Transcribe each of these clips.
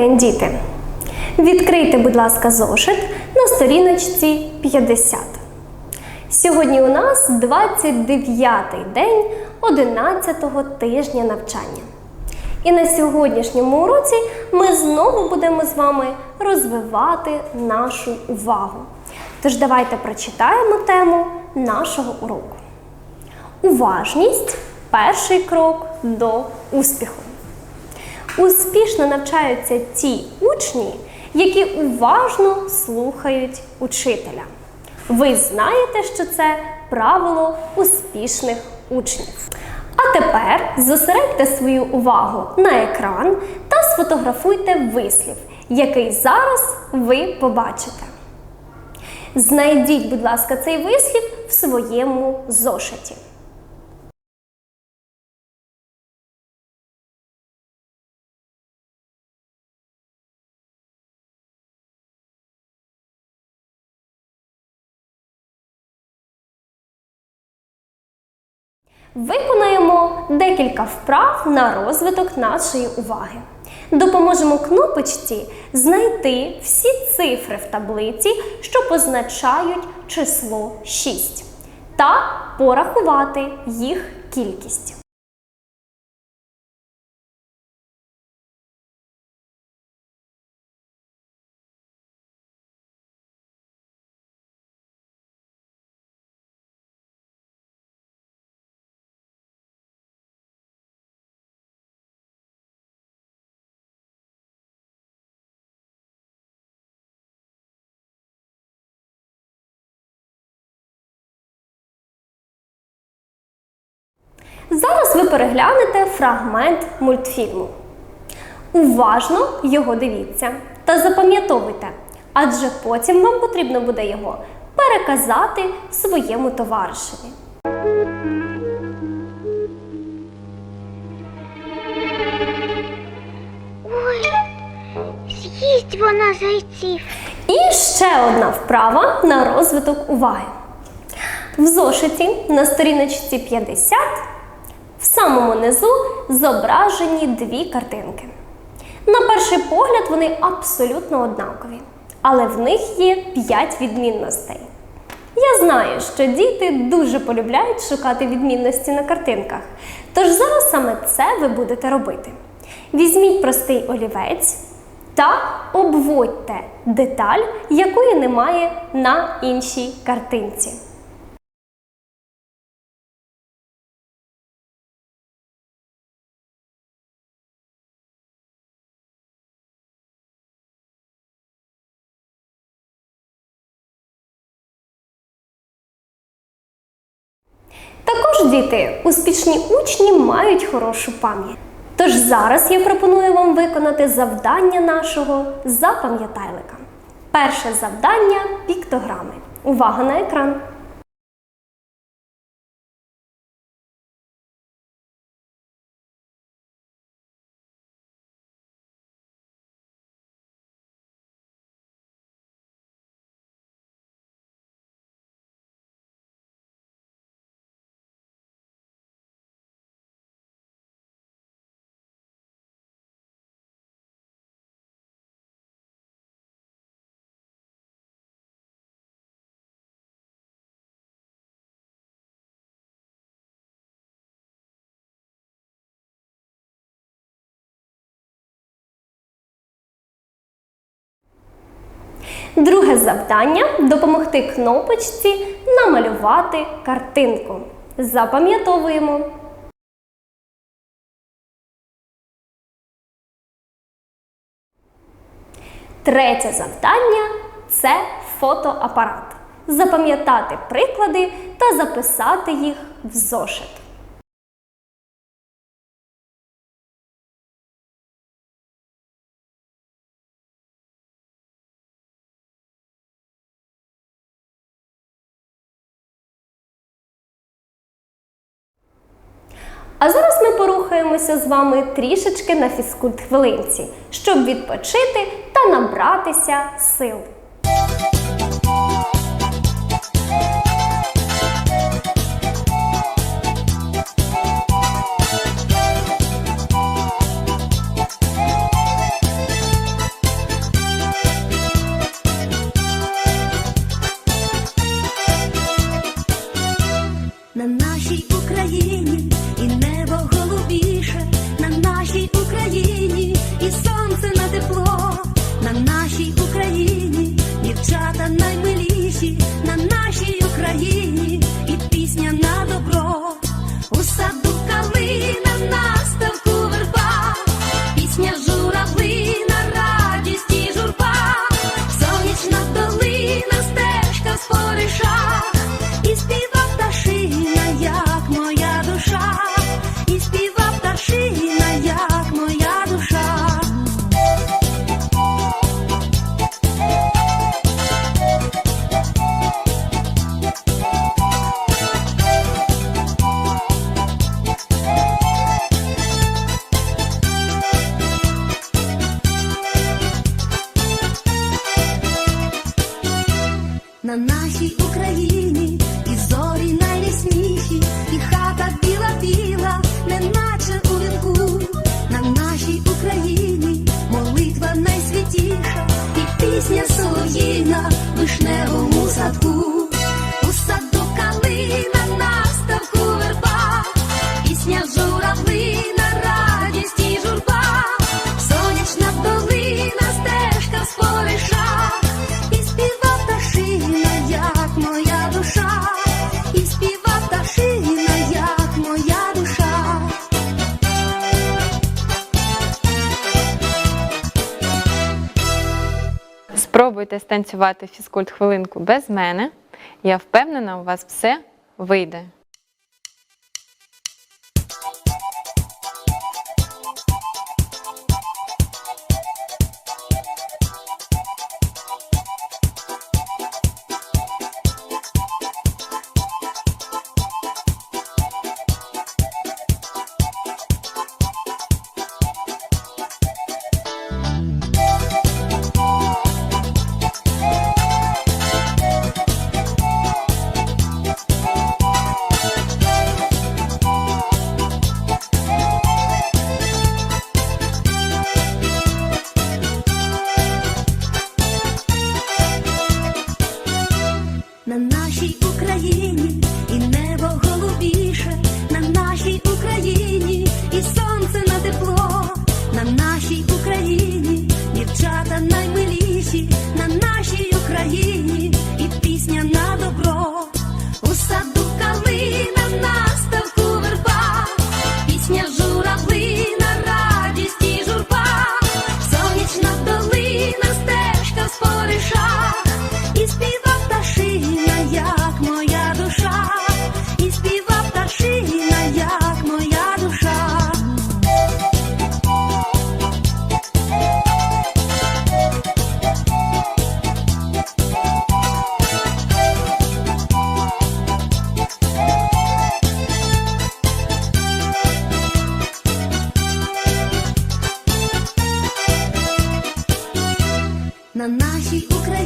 День, діти! Відкрийте, будь ласка, зошит на сторіночці 50. Сьогодні у нас 29-й день 11-го тижня навчання. І на сьогоднішньому уроці ми знову будемо з вами розвивати нашу увагу. Тож давайте прочитаємо тему нашого уроку. Уважність перший крок до успіху. Успішно навчаються ті учні, які уважно слухають учителя. Ви знаєте, що це правило успішних учнів. А тепер зосередьте свою увагу на екран та сфотографуйте вислів, який зараз ви побачите. Знайдіть, будь ласка, цей вислів в своєму зошиті. Виконаємо декілька вправ на розвиток нашої уваги. Допоможемо кнопочці знайти всі цифри в таблиці, що позначають число 6, та порахувати їх кількість. Зараз ви переглянете фрагмент мультфільму. Уважно його дивіться та запам'ятовуйте, адже потім вам потрібно буде його переказати своєму товаришеві. Ой, з'їсть вона зайців. І ще одна вправа на розвиток уваги. В зошиті на сторіночці 50 в самому низу зображені дві картинки. На перший погляд вони абсолютно однакові, але в них є 5 відмінностей. Я знаю, що діти дуже полюбляють шукати відмінності на картинках, тож зараз саме це ви будете робити. Візьміть простий олівець та обводьте деталь, якої немає на іншій картинці. Також діти, успішні учні мають хорошу пам'ять. Тож зараз я пропоную вам виконати завдання нашого запам'ятайлика. Перше завдання піктограми. Увага на екран. Друге завдання допомогти кнопочці намалювати картинку. Запам'ятовуємо. Третє завдання це фотоапарат. Запам'ятати приклади та записати їх в зошит. А зараз ми порухаємося з вами трішечки на фізкульт хвилинці, щоб відпочити та набратися сил. На нашій Україні і не 碧水 Спробуйте станцювати фізкульт хвилинку без мене. Я впевнена, у вас все вийде. o sabor. нашій Україні.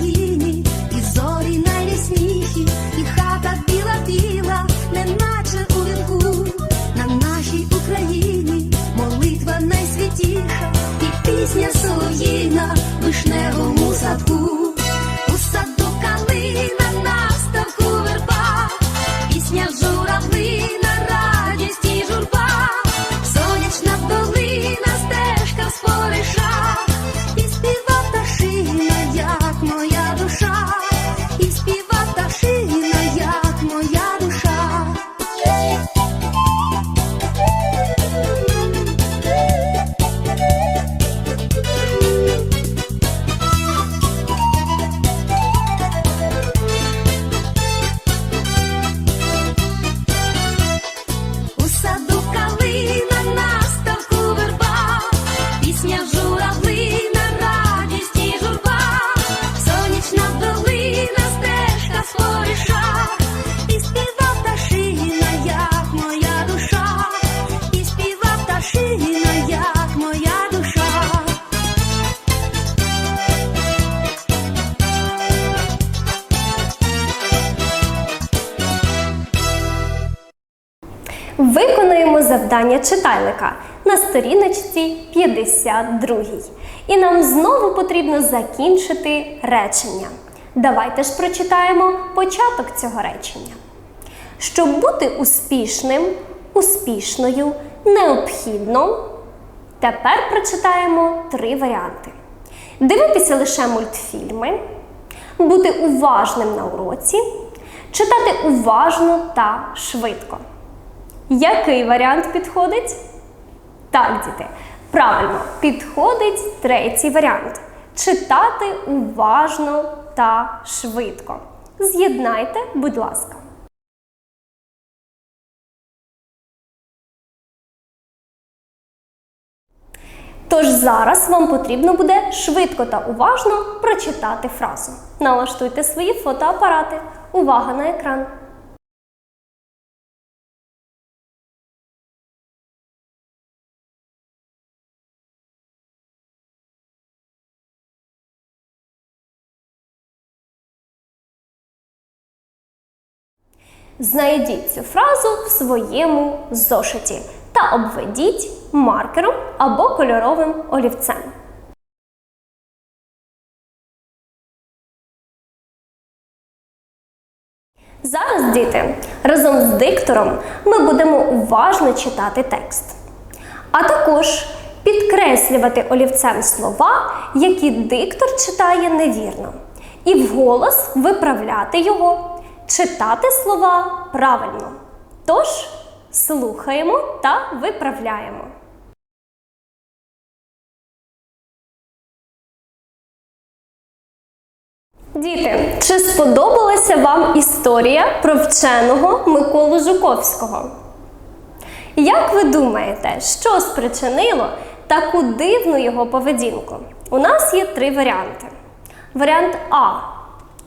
читайлика на сторіночці 52. І нам знову потрібно закінчити речення. Давайте ж прочитаємо початок цього речення. Щоб бути успішним, успішною, необхідно. Тепер прочитаємо три варіанти: дивитися лише мультфільми, бути уважним на уроці, читати уважно та швидко. Який варіант підходить? Так, діти. Правильно, підходить третій варіант. Читати уважно та швидко. З'єднайте, будь ласка. Тож зараз вам потрібно буде швидко та уважно прочитати фразу. Налаштуйте свої фотоапарати. Увага на екран! Знайдіть цю фразу в своєму зошиті та обведіть маркером або кольоровим олівцем. Зараз, діти, разом з диктором ми будемо уважно читати текст, а також підкреслювати олівцем слова, які диктор читає невірно, і вголос виправляти його, читати слова правильно. Тож слухаємо та виправляємо. Діти, чи сподобалася вам історія про вченого Миколу Жуковського? Як ви думаєте, що спричинило таку дивну його поведінку? У нас є три варіанти. Варіант А.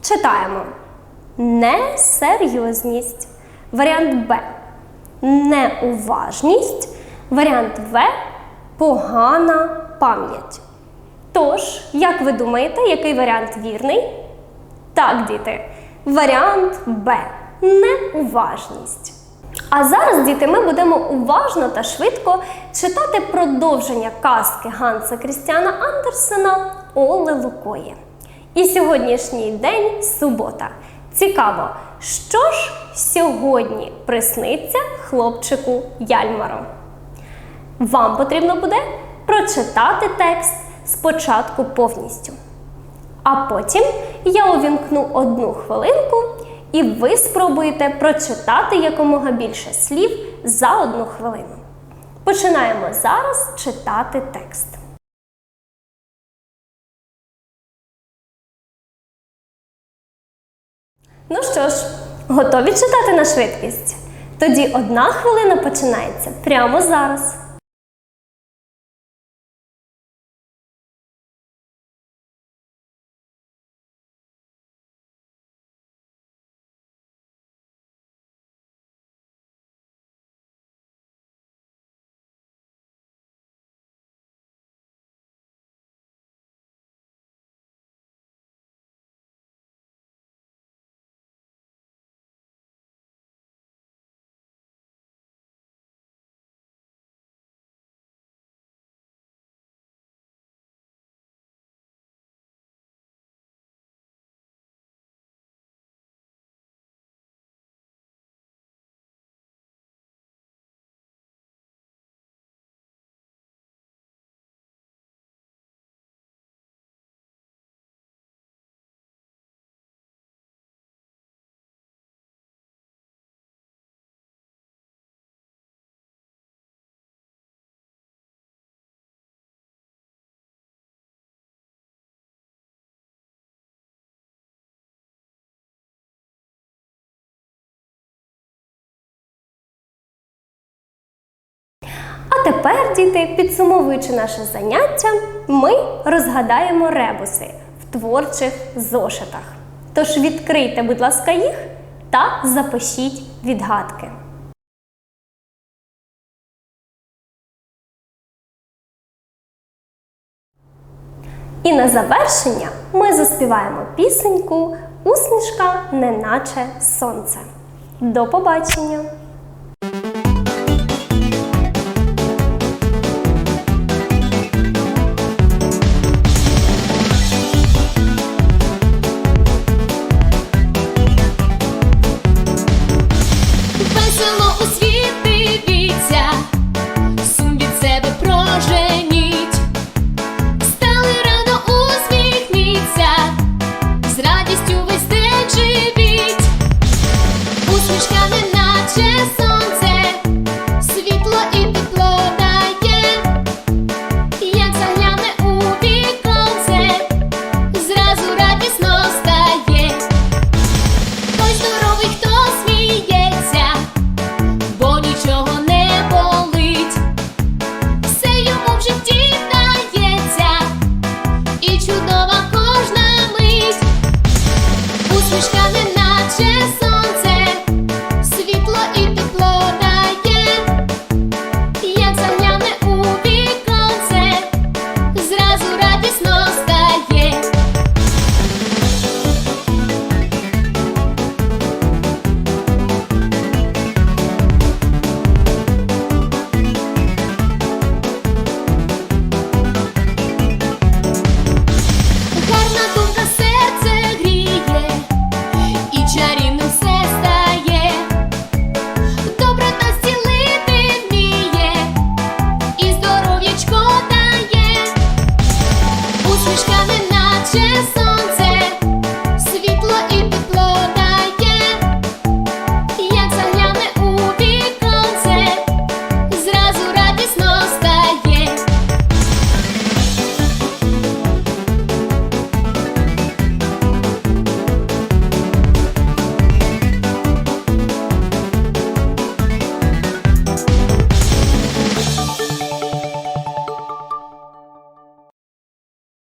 Читаємо. Несерйозність. Варіант Б. Неуважність. Варіант В. Погана пам'ять. Тож, як ви думаєте, який варіант вірний? Так, діти, варіант Б. Неуважність. А зараз, діти, ми будемо уважно та швидко читати продовження казки Ганса Крістіана Андерсена Оле Лукої. І сьогоднішній день субота. Цікаво, що ж сьогодні присниться хлопчику Яльмару? Вам потрібно буде прочитати текст спочатку повністю. А потім я увімкну одну хвилинку, і ви спробуєте прочитати якомога більше слів за одну хвилину. Починаємо зараз читати текст. Ну що ж, готові читати на швидкість? Тоді одна хвилина починається прямо зараз. А тепер, діти, підсумовуючи наше заняття, ми розгадаємо ребуси в творчих зошитах. Тож відкрийте, будь ласка, їх та запишіть відгадки. І на завершення ми заспіваємо пісеньку Усмішка, неначе сонце. До побачення!